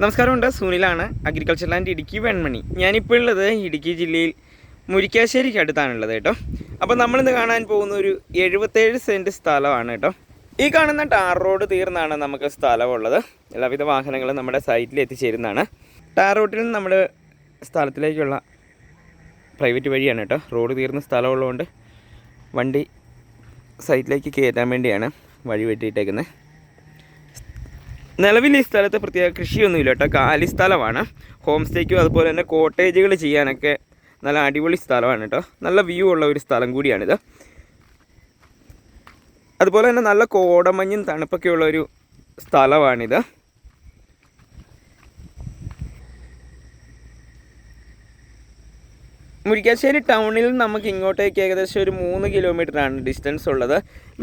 നമസ്കാരമുണ്ട്. സുനിലാണ് agriculture land Idukki Venmani. ഞാനിപ്പോൾ ഉള്ളത് ഇടുക്കി ജില്ലയിൽ മുരിക്കാശ്ശേരിക്ക് അടുത്താണുള്ളത് കേട്ടോ. അപ്പോൾ നമ്മളിന്ന് കാണാൻ പോകുന്ന ഒരു എഴുപത്തേഴ് സെന്റ് സ്ഥലമാണ് കേട്ടോ. ഈ കാണുന്ന ടാർ റോഡ് തീർന്നാണ് നമുക്ക് സ്ഥലമുള്ളത്. എല്ലാവിധ വാഹനങ്ങളും നമ്മുടെ സൈറ്റിൽ എത്തിച്ചേരുന്നതാണ്. ടാർ റോഡിൽ നിന്ന് നമ്മുടെ സ്ഥലത്തിലേക്കുള്ള പ്രൈവറ്റ് വഴിയാണ് കേട്ടോ. റോഡ് തീർന്ന സ്ഥലമുള്ളതുകൊണ്ട് വണ്ടി സൈറ്റിലേക്ക് കയറ്റാൻ വേണ്ടിയാണ് വഴി വെട്ടിയിട്ടേക്കുന്നത് നിലവിൽ ഈ സ്ഥലത്ത് പ്രത്യേക കൃഷിയൊന്നുമില്ല കേട്ടോ. കാലി സ്ഥലമാണ്. ഹോം സ്റ്റേക്കും അതുപോലെ തന്നെ കോട്ടേജുകൾ ചെയ്യാനൊക്കെ നല്ല അടിപൊളി സ്ഥലമാണ് കേട്ടോ. നല്ല വ്യൂ ഉള്ള ഒരു സ്ഥലം കൂടിയാണിത്. അതുപോലെ തന്നെ നല്ല കോടമഞ്ഞും തണുപ്പൊക്കെ ഉള്ള ഒരു സ്ഥലമാണിത്. മുരിക്കാശ്ശേരി ടൗണിൽ നിന്ന് നമുക്ക് ഇങ്ങോട്ടേക്ക് ഏകദേശം ഒരു മൂന്ന് കിലോമീറ്റർ ആണ് ഡിസ്റ്റൻസ് ഉള്ളത്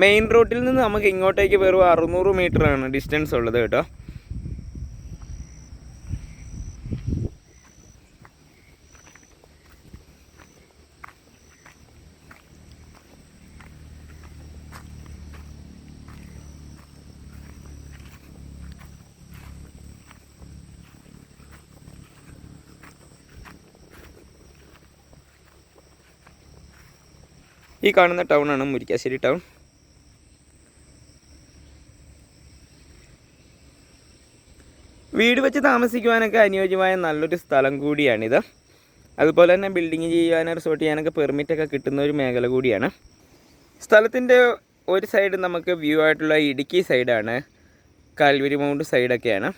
മെയിൻ റോഡിൽ നിന്ന് നമുക്ക് ഇങ്ങോട്ടേക്ക് വെറും അറുന്നൂറ് ആണ് ഡിസ്റ്റൻസ് ഉള്ളത് കേട്ടോ. ഈ കാണുന്ന ടൗൺ ആണ് മുരിക്കാശ്ശേരി ടൗൺ വീട് വെച്ച് താമസിക്കുവാനൊക്കെ അനുയോജ്യമായ നല്ലൊരു സ്ഥലം കൂടിയാണിത്. അതുപോലെ തന്നെ ബിൽഡിങ് ചെയ്യാൻ റിസോർട്ട് ചെയ്യാനൊക്കെ പെർമിറ്റൊക്കെ കിട്ടുന്ന ഒരു മേഖല കൂടിയാണ്. സ്ഥലത്തിന്റെ ഒരു സൈഡ് നമുക്ക് വ്യൂ ആയിട്ടുള്ള ഇടുക്കി സൈഡാണ് കാൽവരി മൗണ്ട് സൈഡൊക്കെയാണ്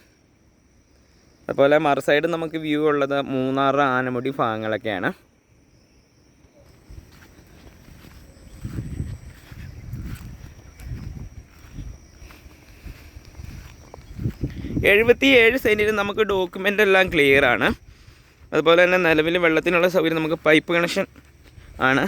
അതുപോലെ മറു സൈഡ് നമുക്ക് വ്യൂ ഉള്ളത് മൂന്നാറ് ആനമുടി ഭാഗങ്ങളൊക്കെയാണ് എഴുപത്തി ഏഴ് സെന്റിന് നമുക്ക് ഡോക്യുമെന്റ് എല്ലാം ക്ലിയർ ആണ്. അതുപോലെ തന്നെ നിലവിൽ വെള്ളത്തിനുള്ള സൗകര്യം നമുക്ക് പൈപ്പ് കണക്ഷൻ ആണ്.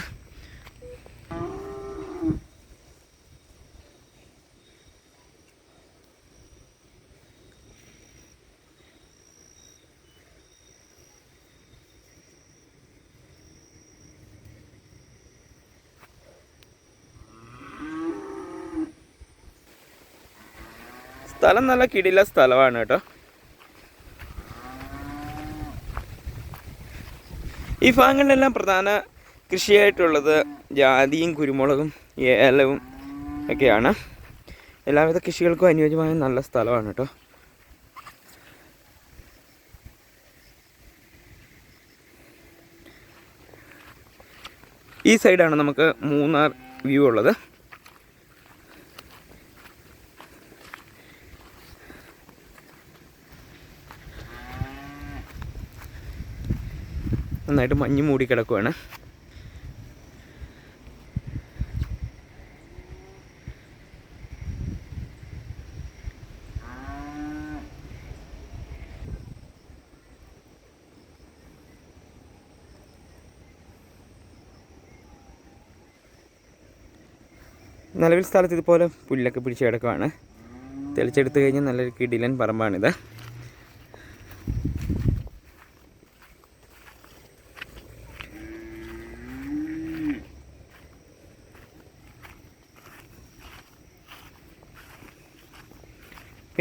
സ്ഥലം നല്ല കിടില സ്ഥലമാണ് കേട്ടോ. ഈ ഭാഗങ്ങളിലെല്ലാം പ്രധാന കൃഷിയായിട്ടുള്ളത് ജാതിയും കുരുമുളകും ഏലവും ഒക്കെയാണ്. എല്ലാവിധ കൃഷികൾക്കും അനുയോജ്യമായ നല്ല സ്ഥലമാണ് കേട്ടോ. ഈ സൈഡാണ് നമുക്ക് മൂന്നാർ വ്യൂ ഉള്ളത്. നന്നായിട്ട് മഞ്ഞ് മൂടി കിടക്കുവാണ്. നിലവിൽ സ്ഥലത്ത് ഇതുപോലെ പുല്ലൊക്കെ പിടിച്ച് കിടക്കുവാണ്. തെളിച്ചെടുത്ത് കഴിഞ്ഞാൽ നല്ലൊരു കിടിലൻ പറമ്പാണിത്.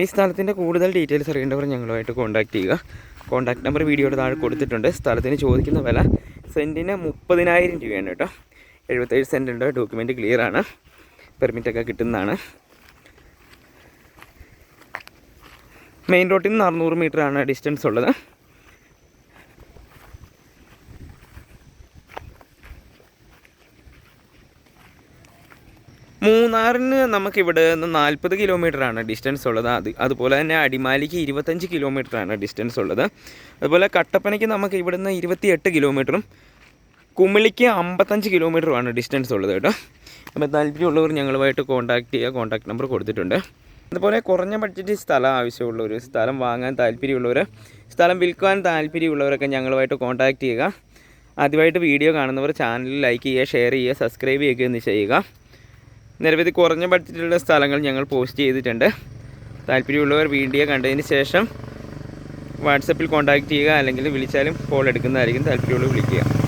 ഈ സ്ഥലത്തിന്റെ കൂടുതൽ ഡീറ്റെയിൽസ് അറിയേണ്ടവർ ഞങ്ങളുമായിട്ട് കോൺടാക്ട് ചെയ്യുക. കോൺടാക്ട് നമ്പർ വീഡിയോയുടെ താഴെ കൊടുത്തിട്ടുണ്ട്. സ്ഥലത്തിന് ചോദിക്കുന്ന വില സെന്റിന് മുപ്പതിനായിരം രൂപയാണ് കേട്ടോ. എഴുപത്തേഴ് സെന്റ് ഉണ്ട് ഡോക്യുമെന്റ് ക്ലിയർ ആണ് പെർമിറ്റൊക്കെ കിട്ടുന്നതാണ്. മെയിൻ റോട്ടിൽ നിന്ന് അറുന്നൂറ് ആണ് ഡിസ്റ്റൻസ് ഉള്ളത്. മൂന്നാറിന് നമുക്ക് ഇവിടെ നിന്ന് നാൽപ്പത് ആണ് ഡിസ്റ്റൻസ് ഉള്ളത്. അത് അതുപോലെ തന്നെ അടിമാലിക്ക് ഇരുപത്തഞ്ച് ആണ് ഡിസ്റ്റൻസ് ഉള്ളത്. അതുപോലെ കട്ടപ്പനയ്ക്ക് നമുക്ക് ഇവിടുന്ന് ഇരുപത്തിയെട്ട് കിലോമീറ്ററും കുമിളിക്ക് അമ്പത്തഞ്ച് കിലോമീറ്ററുമാണ് ഡിസ്റ്റൻസ് ഉള്ളത് കേട്ടോ. അപ്പോൾ താല്പര്യമുള്ളവർ ഞങ്ങളുമായിട്ട് കോൺടാക്ട് ചെയ്യുക. കോൺടാക്ട് നമ്പർ കൊടുത്തിട്ടുണ്ട്. അതുപോലെ കുറഞ്ഞ ബഡ്ജറ്റ് സ്ഥലം ആവശ്യമുള്ളവർ സ്ഥലം വാങ്ങാൻ താല്പര്യമുള്ളവർ സ്ഥലം വിൽക്കാൻ താല്പര്യമുള്ളവരൊക്കെ ഞങ്ങളുമായിട്ട് കോൺടാക്ട് ചെയ്യുക. ആദ്യമായിട്ട് വീഡിയോ കാണുന്നവർ ചാനൽ ലൈക്ക് ചെയ്യുക ഷെയർ ചെയ്യുക സബ്സ്ക്രൈബ് ചെയ്യുക എന്ന് ചെയ്യുക. നിരവധി കുറഞ്ഞ ബഡ്ജറ്റിലുള്ള സ്ഥലങ്ങൾ ഞങ്ങൾ പോസ്റ്റ് ചെയ്തിട്ടുണ്ട്. താല്പര്യമുള്ളവർ വീഡിയോ കണ്ടതിന് ശേഷം വാട്സപ്പിൽ കോൺടാക്റ്റ് ചെയ്യുക അല്ലെങ്കിൽ വിളിച്ചാലും കോൾ എടുക്കുന്നതായിരിക്കും താല്പര്യമുള്ളവർ വിളിക്കുക.